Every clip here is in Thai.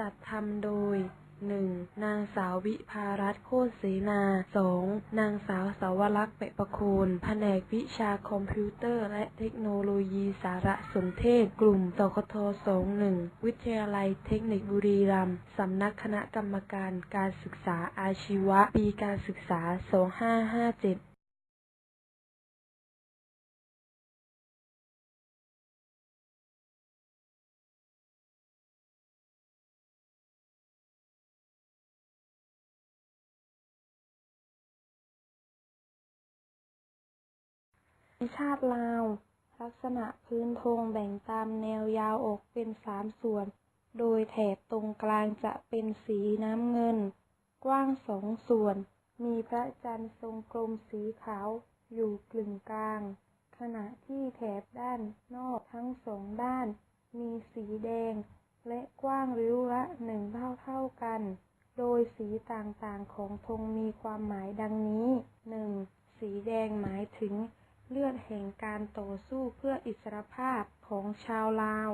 จัดทำโดย 1. นางสาววิภารัตน์โคตรเสนา 2. นางสาวสาวรักษ์เปะประโคนแผนกวิชาคอมพิวเตอร์และเทคโนโลยีสารสนเทศ กลุ่มสคท21 วิทยาลัยเทคนิคบุรีรัมย์สำนักคณะกรรมการการศึกษาอาชีวะ ปีการศึกษา 2557 ชาติลาว ลักษณะพื้นธงแบ่งตามแนวยาวอกเป็นสามส่วน โดยแถบตรงกลางจะเป็นสีน้ำเงิน กว้างสองส่วน มีพระจันทร์ทรงกลมสีขาวอยู่กลึงกลาง ขณะที่แถบด้านนอกทั้งสองด้าน มีสีแดง และกว้างริ้วละหนึ่งเท่าเท่ากัน โดยสีต่างๆของธงมีความหมายดังนี้ 1. สีแดงหมายถึง เลือดแห่งการต่อสู้เพื่ออิสรภาพของชาวลาว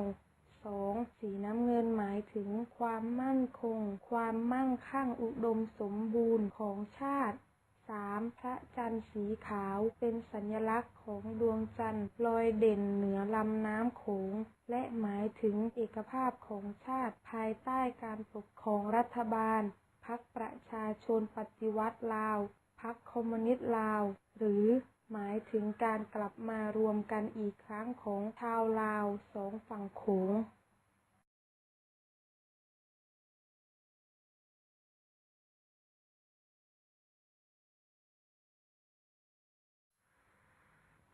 2. สีน้ำเงินหมายถึงความมั่นคง ความมั่งคั่งอุดมสมบูรณ์ของชาติ 3. พระจันทร์สีขาวเป็นสัญลักษณ์ของดวงจันทร์ลอยเด่นเหนือลำน้ำโขง และหมายถึงเอกภาพของชาติภายใต้การปกครองรัฐบาล พรรคประชาชนปฏิวัติลาว พรรคคอมมิวนิสต์ลาว หรือ หมายถึงการกลับมารวมกันอีกครั้งของชาวลาวสองฝั่งโขง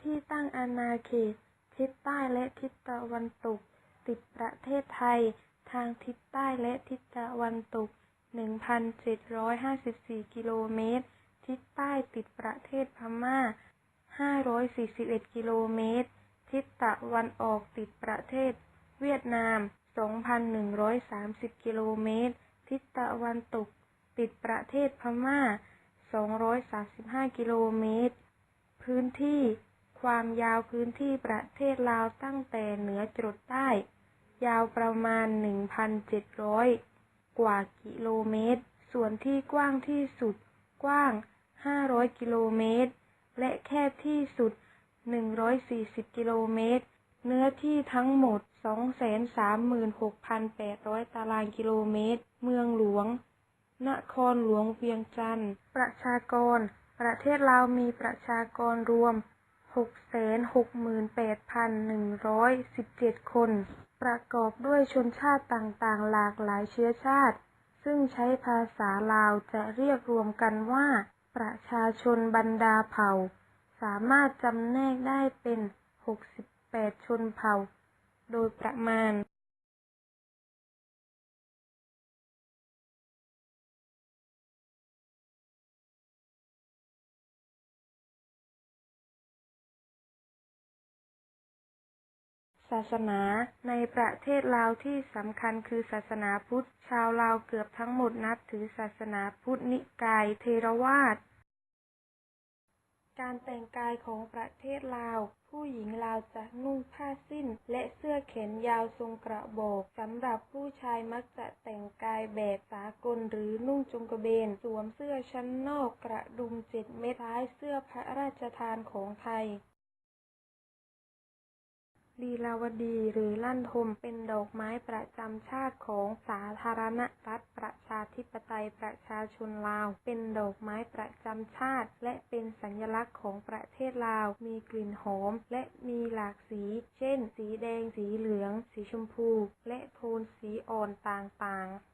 ที่ตั้งอาณาเขต ทิศใต้และทิศตะวันตก ติดประเทศไทย ทางทิศใต้และทิศตะวันตก 1,754 กิโลเมตร ทิศใต้ติดประเทศพม่า 541 กิโลเมตร ทิศตะวันออกติดประเทศ เวียดนาม 2,130 กิโลเมตร ทิศตะวันตก ติดประเทศพม่า 235 กิโลเมตร พื้นที่ ความยาวพื้นที่ประเทศลาวตั้งแต่เหนือจรดใต้ ยาวประมาณ 1,700 กว่ากิโลเมตร ส่วนที่กว้างที่สุด กว้าง 500 กิโลเมตร และแคบที่สุด 140 กิโลเมตร เนื้อที่ทั้งหมด 236,800 ตารางกิโลเมตร เมืองหลวง นครหลวงเวียงจันทร์ ประชากร ประเทศลาวมีประชากรรวม 668,117 คน ประกอบด้วยชนชาติต่างๆ หลากหลายเชื้อชาติ ซึ่งใช้ภาษาลาวจะเรียกรวมกันว่า ประชาชนบรรดาเผ่า สามารถจำแนกได้เป็น 68 ชนเผ่า โดยประมาณ ศาสนา ในประเทศลาวที่สำคัญคือศาสนาพุทธ ชาวลาวเกือบทั้งหมดนับถือศาสนาพุทธนิกายเถรวาทการแต่งกายของประเทศลาว ผู้หญิงลาวจะนุ่งผ้าสิ้น และเสื้อแขนยาวทรงกระบอกสำหรับผู้ชายมักจะแต่งกายแบบสากลหรือนุ่งจงกระเบน สวมเสื้อชั้นนอกกระดุมเจ็ดเม็ดคล้ายเสื้อพระราชทานของไทย ลีลาวดีหรือลั่นทมเป็นดอกไม้ประจำชาติของสาธารณรัฐประชาธิปไตยประชาชนลาว เป็นดอกไม้ประจำชาติ และเป็นสัญลักษณ์ของประเทศลาว มีกลิ่นหอม และมีหลากสี เช่น สีแดง สีเหลือง สีชมพู และโทนสีอ่อนต่างๆ